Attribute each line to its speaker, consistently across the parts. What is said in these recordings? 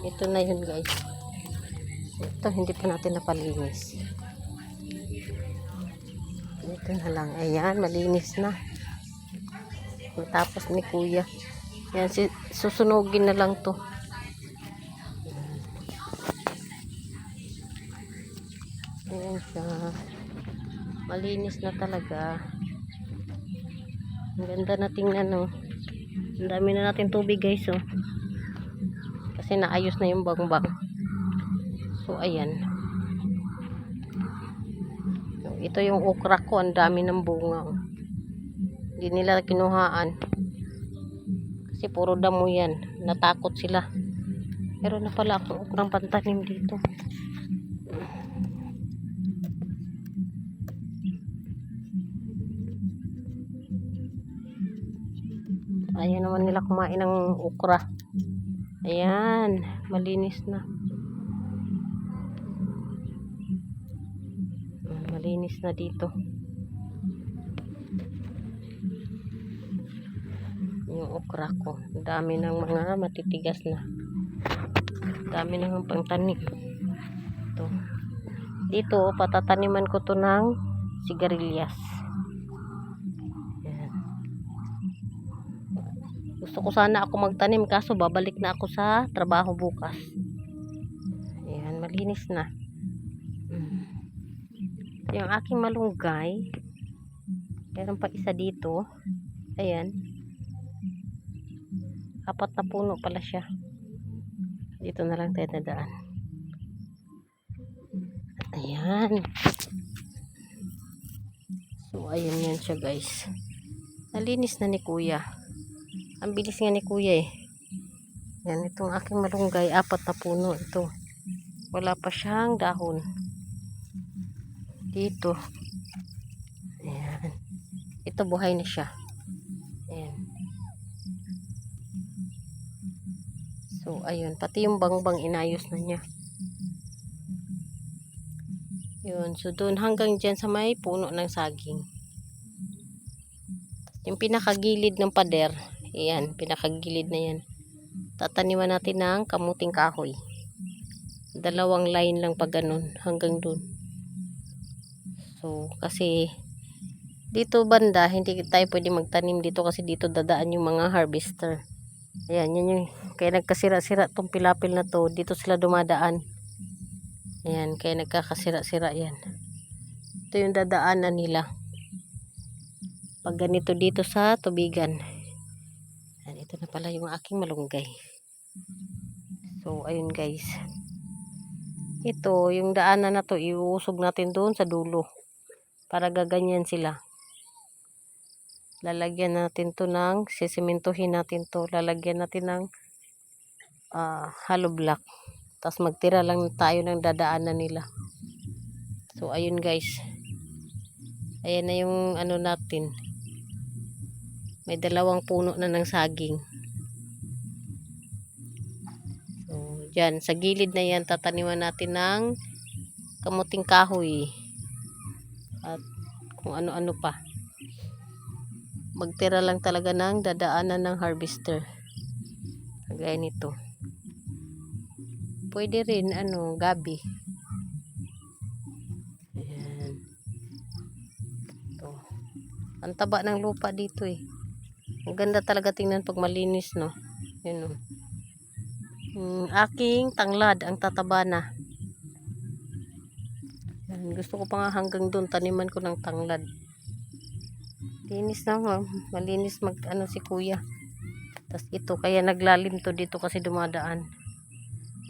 Speaker 1: Ito na yun guys. Ito hindi pa natin napalinis. Ito na lang. Ayan, malinis na. Tapos ni kuya. Yan, susunugin na lang to. Ayan siya. Malinis na talaga. Ang ganda na tingnan, oh. Ang dami na natin tubig, guys, oh. Kasi naayos na yung bangbang. So, ayan. Ito yung okra ko. Ang dami ng bunga, oh. Hindi nila kinuhaan. Kasi puro damo yan. Natakot sila. Pero na pala akong okrang pantanim dito. Ayan naman nila kumain ng okra. Ayan. Malinis na. Malinis na dito. Yung okra ko. Dami ng mga matitigas na. Dami ng pangtanim. Ito. Dito, patataniman ko to ng sigarilyas. Ayan. Gusto ko sana ako magtanim kaso babalik na ako sa trabaho bukas. Ayan, malinis na. Mm. Yung aking malunggay, meron pa isa dito. Ayan. Apat na puno pala siya. Dito na lang tayo nadaan. At ayan. So, ayun yan siya guys. Nalinis na ni kuya. Ang bilis nga ni kuya eh. Yan, itong aking malunggay, apat na puno ito. Wala pa siyang dahon. Dito. Ayan. Ito buhay na siya. Ayan. So, ayun. Pati yung bangbang inayos na niya. Yun. So, doon hanggang dyan sa may puno ng saging. Yung pinakagilid ng pader, Ayan, pinakagilid na yan. Tataniman natin ng kamuting kahoy. Dalawang line lang pa ganun hanggang dun. So, kasi dito banda, hindi tayo pwede magtanim dito kasi dito dadaan yung mga harvester. Ayan, yan yung, kaya nagkasira-sira tong pilapil na to, dito sila dumadaan. Ayan, kaya nagkakasira-sira yan. Ito yung dadaanan nila. Pag ganito dito sa tubigan. Ito na pala yung aking malunggay. So, ayun guys. Ito, yung daanan na to, iuusog natin doon sa dulo. Para gaganyan sila. Lalagyan natin to ng, sisimintuhin natin to. Lalagyan natin ng ah, hollow block. Tapos magtira lang tayo ng dadaanan nila. So, ayun guys. Ayan na yung ano natin. May dalawang puno na ng saging. So, dyan. Sa gilid na yan, tataniman natin ng kamuting kahoy. At kung ano-ano pa. Magtira lang talaga ng dadaanan ng harvester. Kagaya nito. Pwede rin, ano, gabi. Ang taba ng lupa dito eh. Ang ganda talaga tingnan pag malinis, no? Yun, no? Hmm, aking tanglad, ang tataba na. Yan, gusto ko pa nga hanggang doon, taniman ko ng tanglad. Linis na, ma. malinis mag, ano si kuya. Tapos ito, kaya naglalim to dito kasi dumadaan.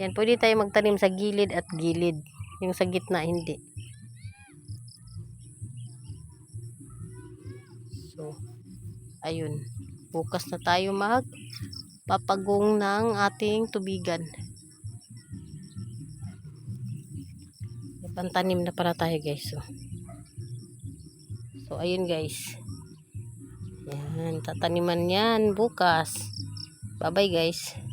Speaker 1: Yan, pwede tayo magtanim sa gilid at gilid. Yung sa gitna, hindi. So, ayun. Bukas na tayo mag papagong ng ating tubigan. Pantanim na para tayo guys. So, so ayun guys. Yan, tataniman yan bukas. Bye bye guys.